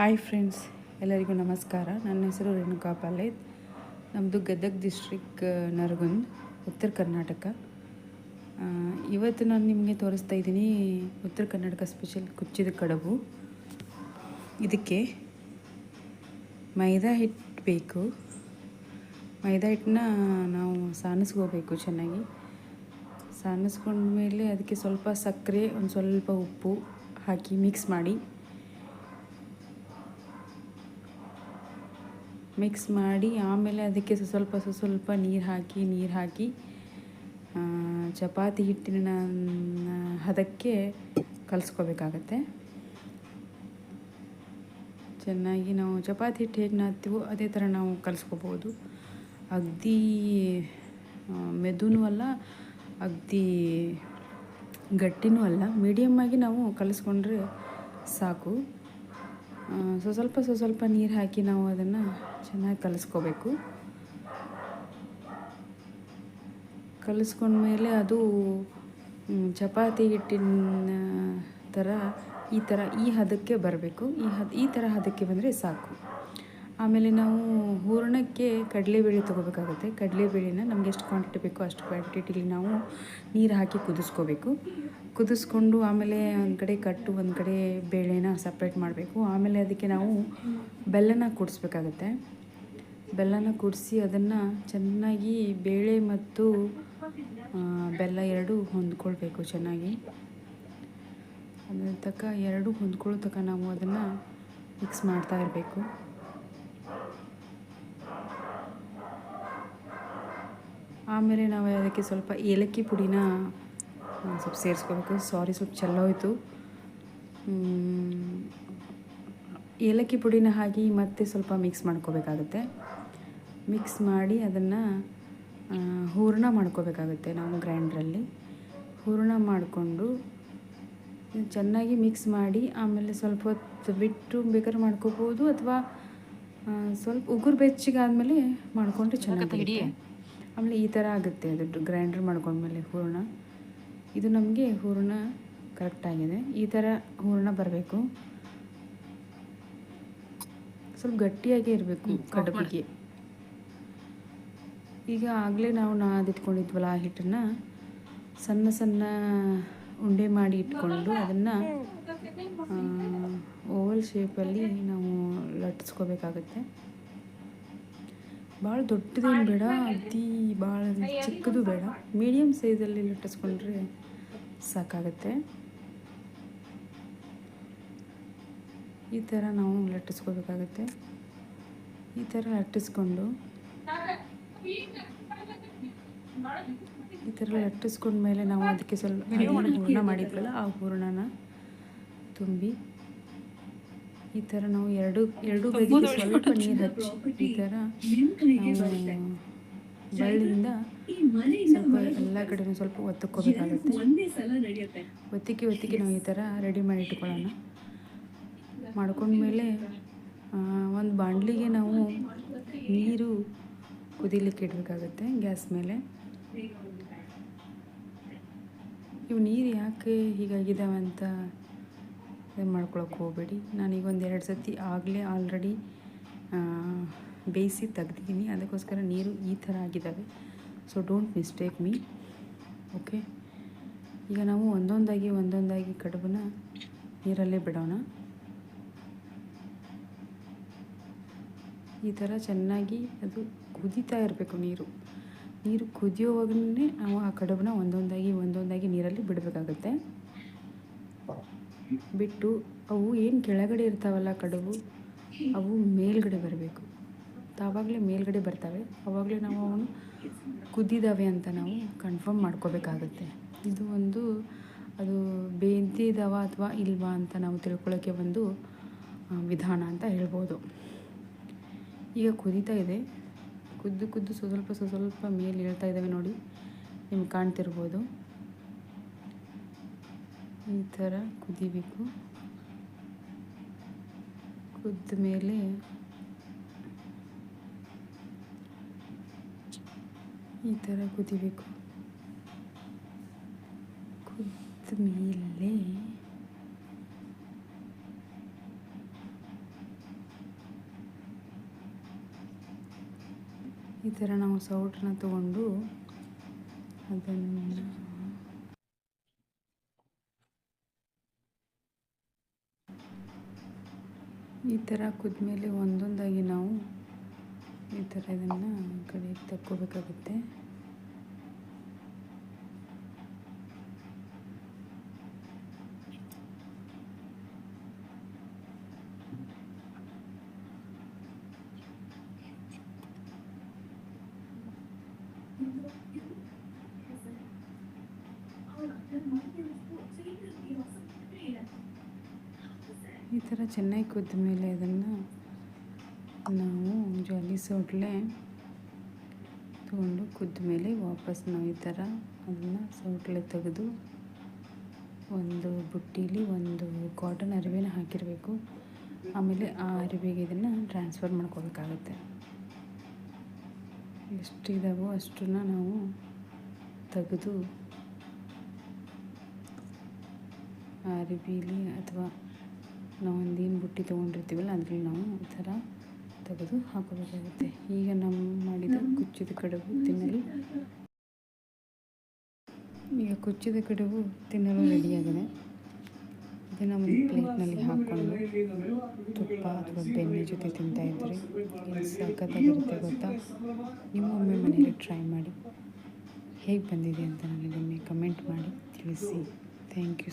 Hi friends ಎಲ್ಲರಿಗೂ ನಮಸ್ಕಾರ. ನನ್ನ ಹೆಸರು ರೇಣುಕಾ ಪಾಲೇದ್ ನಮ್ಮದು ಗದಗ್ ಡಿಸ್ಟ್ರಿಕ್ ನರಗುಂದ್, ಉತ್ತರ ಕರ್ನಾಟಕ. ಇವತ್ತು ನಾನು ನಿಮಗೆ ತೋರಿಸ್ತಾ ಇದ್ದೀನಿ ಉತ್ತರ ಕರ್ನಾಟಕ ಸ್ಪೆಷಲ್ ಕುಚ್ಚಿದ ಕಡಬು. ಇದಕ್ಕೆ ಮೈದಾ ಹಿಟ್ಟು ಬೇಕು. ಮೈದಾ ಹಿಟ್ಟನ್ನ ನಾವು ಸಾನಿಸ್ಕೋಬೇಕು ಚೆನ್ನಾಗಿ. ಸಾನಿಸ್ಕೊಂಡ್ಮೇಲೆ ಅದಕ್ಕೆ ಸ್ವಲ್ಪ ಸಕ್ಕರೆ, ಒಂದು ಸ್ವಲ್ಪ ಉಪ್ಪು ಹಾಕಿ ಮಿಕ್ಸ್ ಮಾಡಿ. ಮಿಕ್ಸ್ ಮಾಡಿ, ಆಮೇಲೆ ಅದಕ್ಕೆ ಸ್ವ- ಸ್ವಲ್ಪ ಸ್ವ- ಸ್ವಲ್ಪ ನೀರು ಹಾಕಿ ನೀರು ಹಾಕಿ ಚಪಾತಿ ಹಿಟ್ಟಿನ ಹದಕ್ಕೆ ಕಲಿಸ್ಕೋಬೇಕಾಗತ್ತೆ. ಚೆನ್ನಾಗಿ ನಾವು ಚಪಾತಿ ಹಿಟ್ಟು ಹೇಗೆ ನಾದ್ತೀವೋ ಅದೇ ಥರ ನಾವು ಕಲಿಸ್ಕೋಬೋದು. ಅಗ್ದಿ ಮೆದುನೂ ಅಲ್ಲ, ಅಗ್ದಿ ಗಟ್ಟಿನೂ ಅಲ್ಲ. ಮೀಡಿಯಮ್ಮಾಗಿ ನಾವು ಕಲಿಸ್ಕೊಂಡ್ರೆ ಸಾಕು. ಸ್ವ ಸ್ವಲ್ಪ ಸ್ವ ಸ್ವಲ್ಪ ನೀರು ಹಾಕಿ ನಾವು ಅದನ್ನು ಚೆನ್ನಾಗಿ ಕಲಿಸ್ಕೋಬೇಕು. ಕಲಿಸ್ಕೊಂಡ್ಮೇಲೆ ಅದು ಚಪಾತಿ ಹಿಟ್ಟಿನ ಥರ ಈ ಥರ ಈ ಹದಕ್ಕೆ ಬರಬೇಕು. ಈ ಹದ, ಈ ಥರ ಹದಕ್ಕೆ ಬಂದರೆ ಸಾಕು. ಆಮೇಲೆ ನಾವು ಹೂರಣಕ್ಕೆ ಕಡಲೆಬೇಳೆ ತೊಗೋಬೇಕಾಗುತ್ತೆ. ಕಡಲೆಬೇಳೆನ ನಮ್ಗೆ ಎಷ್ಟು ಕ್ವಾಂಟಿಟಿ ಬೇಕೋ ಅಷ್ಟು ಕ್ವಾಂಟಿಟಿಲಿ ನಾವು ನೀರು ಹಾಕಿ ಕುದಿಸ್ಕೋಬೇಕು. ಕುದಿಸ್ಕೊಂಡು ಆಮೇಲೆ ಒಂದು ಕಡೆ ಕಟ್ಟು, ಒಂದು ಕಡೆ ಬೇಳೆನ ಸಪ್ರೇಟ್ ಮಾಡಬೇಕು. ಆಮೇಲೆ ಅದಕ್ಕೆ ನಾವು ಬೆಲ್ಲನ ಕೂಡಿಸ್ಬೇಕಾಗತ್ತೆ. ಬೆಲ್ಲನ ಕುಡಿಸಿ ಅದನ್ನು ಚೆನ್ನಾಗಿ ಬೇಳೆ ಮತ್ತು ಬೆಲ್ಲ ಎರಡು ಹೊಂದ್ಕೊಳ್ಬೇಕು ಚೆನ್ನಾಗಿ. ಅದ್ರ ತಕ್ಕ ಎರಡು ಹೊಂದ್ಕೊಳ್ಳೋ ತಕ್ಕ ನಾವು ಅದನ್ನು ಮಿಕ್ಸ್ ಮಾಡ್ತಾ ಇರಬೇಕು. ಆಮೇಲೆ ನಾವು ಅದಕ್ಕೆ ಸ್ವಲ್ಪ ಏಲಕ್ಕಿ ಪುಡಿನ ಸ್ವಲ್ಪ ಸೇರಿಸ್ಕೋಬೇಕು. ಸಾರಿ ಸ್ವಲ್ಪ ಚೆಲ್ಲೋಯ್ತು ಏಲಕ್ಕಿ ಪುಡಿನ ಹಾಕಿ ಮತ್ತೆ ಸ್ವಲ್ಪ ಮಿಕ್ಸ್ ಮಾಡ್ಕೋಬೇಕಾಗುತ್ತೆ. ಮಿಕ್ಸ್ ಮಾಡಿ ಅದನ್ನು ಹೂರಣ ಮಾಡ್ಕೋಬೇಕಾಗುತ್ತೆ ನಾವು ಗ್ರೈಂಡ್ರಲ್ಲಿ. ಹೂರಣ ಮಾಡಿಕೊಂಡು ಚೆನ್ನಾಗಿ ಮಿಕ್ಸ್ ಮಾಡಿ ಆಮೇಲೆ ಸ್ವಲ್ಪ ಹೊತ್ತು ಬಿಟ್ಟು ಬೇಕಾದ್ರೆ ಮಾಡ್ಕೋಬೋದು ಅಥವಾ ಸ್ವಲ್ಪ ಉಗುರು ಬೆಚ್ಚಗಾದ್ಮೇಲೆ ಮಾಡಿಕೊಂಡ್ರೆ ಚೆನ್ನಾಗಿ ಆಮೇಲೆ ಈ ಥರ ಆಗುತ್ತೆ ಅದು ಗ್ರೈಂಡರ್ ಮಾಡ್ಕೊಂಡ್ಮೇಲೆ ಹೂರಣ. ಇದು ನಮಗೆ ಹೂರಣ ಕರೆಕ್ಟಾಗಿದೆ ಈ ಥರ ಹೂರಣ ಬರಬೇಕು. ಸ್ವಲ್ಪ ಗಟ್ಟಿಯಾಗೇ ಇರಬೇಕು ಕಡುಬಿಗೆ. ಈಗ ಆಗಲೇ ನಾವು ನಾದಿಟ್ಕೊಂಡಿದ್ವಲ್ಲ ಆ ಹಿಟ್ಟನ್ನು. ಸಣ್ಣ ಸಣ್ಣ ಉಂಡೆ ಮಾಡಿ ಇಟ್ಕೊಂಡು ಅದನ್ನು ಓವಲ್ ಶೇಪಲ್ಲಿ ನಾವು ಲಟ್ಟಿಸ್ಕೋಬೇಕಾಗತ್ತೆ. ಭಾಳ ದೊಡ್ಡದೇನು ಬೇಡ, ಅತಿ ಭಾಳ ಚಿಕ್ಕದು ಬೇಡ. ಮೀಡಿಯಮ್ ಸೈಜಲ್ಲಿ ಲಟ್ಟಿಸ್ಕೊಂಡ್ರೆ ಸಾಕಾಗುತ್ತೆ. ಈ ಥರ ನಾವು ಲಟ್ಟಿಸ್ಕೋಬೇಕಾಗತ್ತೆ. ಈ ಥರ ಲಟ್ಟಿಸ್ಕೊಂಡು, ಈ ಥರ ಲಟ್ಟಿಸ್ಕೊಂಡ್ಮೇಲೆ ನಾವು ಅದಕ್ಕೆ ಸ್ವಲ್ಪ ಹೂರ್ಣ ಮಾಡಿದ್ವಲ್ಲ, ಆ ಹೂರ್ಣನ ತುಂಬಿ ಈ ಥರ ನಾವು ಎರಡು ಎರಡು ಬದಿಗೆ ಸ್ವಲ್ಪ ನೀರು ಹಚ್ಚಿ ಈ ಥರ ಬಳ್ಳಿಯಿಂದ ಸ್ವಲ್ಪ ಎಲ್ಲ ಕಡೆನೂ ಸ್ವಲ್ಪ ಒತ್ತಕ್ಕೋಬೇಕಾಗುತ್ತೆ ಒತ್ತಿಕೆ ಒತ್ತಿಗೆ ನಾವು ಈ ಥರ ರೆಡಿ ಮಾಡಿ ಇಟ್ಕೊಳ್ಳೋಣ. ಮಾಡ್ಕೊಂಡ್ಮೇಲೆ ಒಂದು ಬಾಣಲಿಗೆ ನಾವು ನೀರು ಕುದಿಲಿಕ್ಕೆ ಇಡಬೇಕಾಗುತ್ತೆ ಗ್ಯಾಸ್ ಮೇಲೆ. ಇವು ನೀರು ಯಾಕೆ ಹೀಗಾಗಿದ್ದಾವೆ ಅಂತ ಇದು ಮಾಡ್ಕೊಳಕ್ಕೆ ಹೋಗಬೇಡಿ. ನಾನೀಗ ಒಂದು ಎರಡು ಸತಿ ಆಗಲೇ ಆಲ್ರೆಡಿ ಬೇಯಿಸಿ ತೆಗ್ದಿದ್ದೀನಿ. ಅದಕ್ಕೋಸ್ಕರ ನೀರು ಈ ಥರ ಆಗಿದ್ದಾವೆ. So don't mistake me okay ಈಗ ನಾವು ಒಂದೊಂದಾಗಿ ಒಂದೊಂದಾಗಿ ಕಡುಬನ್ನ ನೀರಲ್ಲೇ ಬಿಡೋಣ. ಈ ಥರ ಚೆನ್ನಾಗಿ ಅದು ಕುದೀತಾ ಇರಬೇಕು ನೀರು. ನೀರು ಕುದಿಯೋವಾಗಲೇ ನಾವು ಆ ಕಡುಬನ್ನ ಒಂದೊಂದಾಗಿ ಒಂದೊಂದಾಗಿ ನೀರಲ್ಲಿ ಬಿಡಬೇಕಾಗುತ್ತೆ. ಬಿಟ್ಟು ಅವು ಏನು ಕೆಳಗಡೆ ಇರ್ತಾವಲ್ಲ ಕಡುಬು, ಅವು ಮೇಲ್ಗಡೆ ಬರಬೇಕು. ಆವಾಗಲೇ ಮೇಲ್ಗಡೆ ಬರ್ತವೆ. ಆವಾಗಲೇ ನಾವು ಅವನು ಕುದ್ದಿದ್ದಾವೆ ಅಂತ ನಾವು ಕನ್ಫರ್ಮ್ ಮಾಡ್ಕೋಬೇಕಾಗತ್ತೆ. ಇದು ಒಂದು, ಅದು ಬೇಯ್ದಿದ್ದಾವ ಅಥವಾ ಇಲ್ವಾ ಅಂತ ನಾವು ತಿಳ್ಕೊಳ್ಳೋಕ್ಕೆ ಒಂದು ವಿಧಾನ ಅಂತ ಹೇಳ್ಬೋದು. ಈಗ ಕುದೀತಾ ಇದೆ. ಕುದ್ದು ಕುದ್ದು ಸ್ವಲ್ಪ ಸ್ವ- ಸ್ವಲ್ಪ ಮೇಲೆ ಹೇಳ್ತಾ ಇದ್ದಾವೆ ನೋಡಿ. ನಿಮ್ಗೆ ಕಾಣ್ತಿರ್ಬೋದು. ಈ ಥರ ಕುದಿಬೇಕು. ಕುದ್ದ ಮೇಲೆ ಈ ಥರ ಕುದಿಬೇಕು. ಕುದ್ದ ಮೇಲೆ ಈ ಥರ ನಾವು ಸೌಟನ್ನ ತಗೊಂಡು ಅದನ್ನು ಈ ಥರ ಕುದ್ಮೇಲೆ ಒಂದೊಂದಾಗಿ ನಾವು ಈ ಥರ ಇದನ್ನು ಕಡೆಗೆ ತಕ್ಕೋಬೇಕಾಗುತ್ತೆ ಈ ಥರ ಚೆನ್ನಾಗಿ ಕುದ್ದ ಮೇಲೆ ಅದನ್ನು ನಾವು ಜಾಲಿ ಸೌಟ್ಲೆ ತಗೊಂಡು ಕುದ್ದ ಮೇಲೆ ವಾಪಸ್ ನಾವು ಈ ಥರ ಅದನ್ನು ಸೌಟ್ಲೆ ತೆಗೆದು ಒಂದು ಬುಟ್ಟೀಲಿ ಒಂದು ಕಾಟನ್ ಅರಿವೆನ ಹಾಕಿರಬೇಕು. ಆಮೇಲೆ ಆ ಅರಿವೆಗೆ ಇದನ್ನು ಟ್ರಾನ್ಸ್ಫರ್ ಮಾಡ್ಕೋಬೇಕಾಗುತ್ತೆ ಎಷ್ಟಿದಾವೋ ಅಷ್ಟನ್ನ ನಾವು ತೆಗೆದು ಆ ಅರಿವಿಲಿ ಅಥವಾ ನಾವು ಒಂದೇನು ಬುಟ್ಟಿ ತೊಗೊಂಡಿರ್ತೀವಲ್ಲ ಅದರಲ್ಲಿ ನಾವು ಈ ಥರ ತೆಗೆದು ಹಾಕೋಬೇಕಾಗುತ್ತೆ. ಈಗ ನಾವು ಮಾಡಿದ ಕುಚ್ಚಿದ ಕಡುಬು ತಿನ್ನಲು. ಈಗ ಕುಚ್ಚಿದ ಕಡುಬು ತಿನ್ನಲು ರೆಡಿಯಾಗಿದೆ ಇದನ್ನು ಒಂದು ಪ್ಲೇಟ್ನಲ್ಲಿ ಹಾಕ್ಕೊಂಡು ತುಪ್ಪ ಅಥವಾ ಬೆಣ್ಣೆ ಜೊತೆ ತಿಂತಾಯಿದ್ರೆ ಏನು ಸಖತ್ತಾಗಿರುತ್ತೆ ಗೊತ್ತಾ? ನೀವು ಒಮ್ಮೆ ಮನೆಯಲ್ಲಿ ಟ್ರೈ ಮಾಡಿ. ಹೇಗೆ ಬಂದಿದೆ ಅಂತ ನನಗೊಮ್ಮೆ ಕಮೆಂಟ್ ಮಾಡಿ ತಿಳಿಸಿ. Thank you